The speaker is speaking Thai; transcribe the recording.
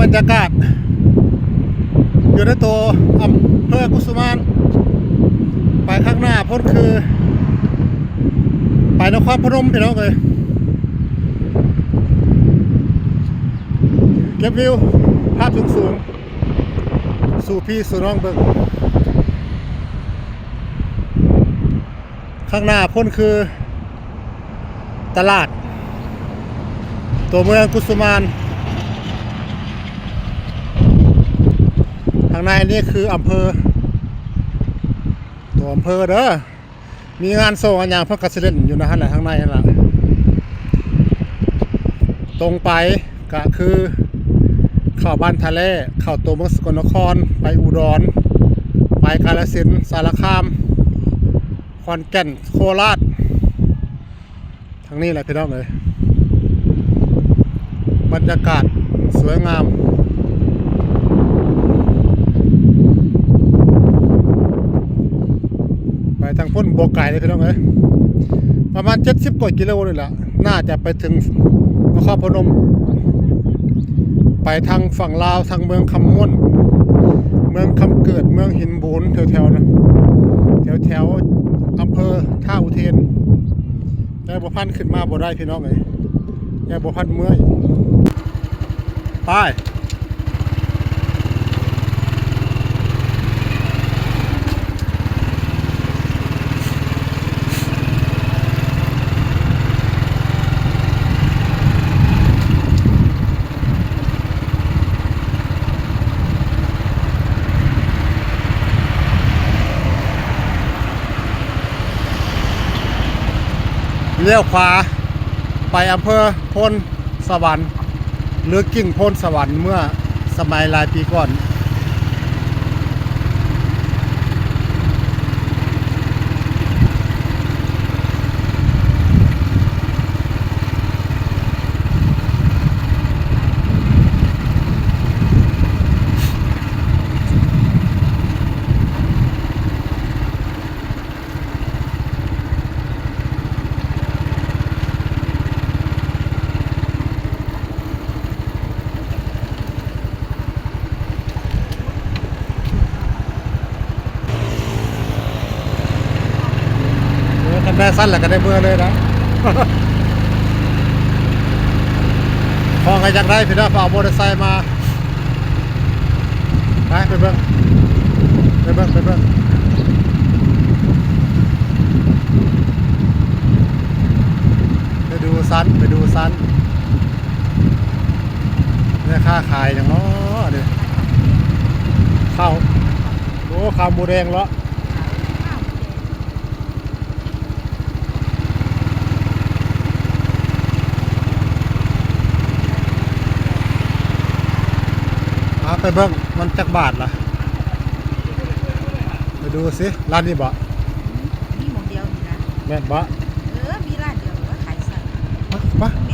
บรรยากาศ อยู่ในตัวอำเภอกุสุมานไปข้างหน้าพ้นคือ ไปนครพนมพี่น้องเลยเก็บวิว ภาพสูงสูงๆสู่พี่สู่น้องเบิ่งข้างหน้าพ้นคือ ตลาด ตัวเมืองกุสุมานางในนี่คืออำเภอ ตัวอำเภอเด้อมีงานโซ่งานอย่างพื่อกสิเล่นอยู่นะฮะแหละทางในนั่นแหละตรงไปก็คือเข้าบ้านทะเลเข้าตัวเมืองสกลนคร ไปอุดร ไปกาฬสินธุ์สารคามขอนแก่นโคราชทางนี้แหละพี่น้องเลยบรรยากาศสวยงาม ไป ทางพ้นโบกไก่เลยพี่น้องเอ้ยประมาณ70กว่ากิโลเลยล่ะ น่าจะไปถึงนครพนม ไปทางฝั่งลาวทางเมืองคำม่วนเมืองคำเกิดเมืองหินบูนแถวๆนะแถวแถวๆอำเภอท่าอุเทนได้บัพันขึ้นมาบ่ได้พี่น้องเอ้ยยายบัพันเมื่อยไป เลี้ยวขวาไปอำเภอพลสวรรค์ หรือกิ่งพลสวรรค์เมื่อสมัยหลายปีก่อน ได้สั้นแหละกันได้เมื่อเลยนะพอไงจากได้พี่น้องเอามอเตอร์ไซค์มาไปไปเบิ่งไปเบิ่งไปเบิ่งไปดูซันไปดูซันเนี่ยค่าขายอย่างเนาะเดี๋ยวข้าวโอ้ข้าวหมูแดงเหรอาไปเบิ่งมันจักบาทล่ะ ไปดูสิ ร้านนี้บ่มีหมองเดียวนี่นะแม่นบ่เออมีร้านเดียวว่าขายสัตว์มามาแม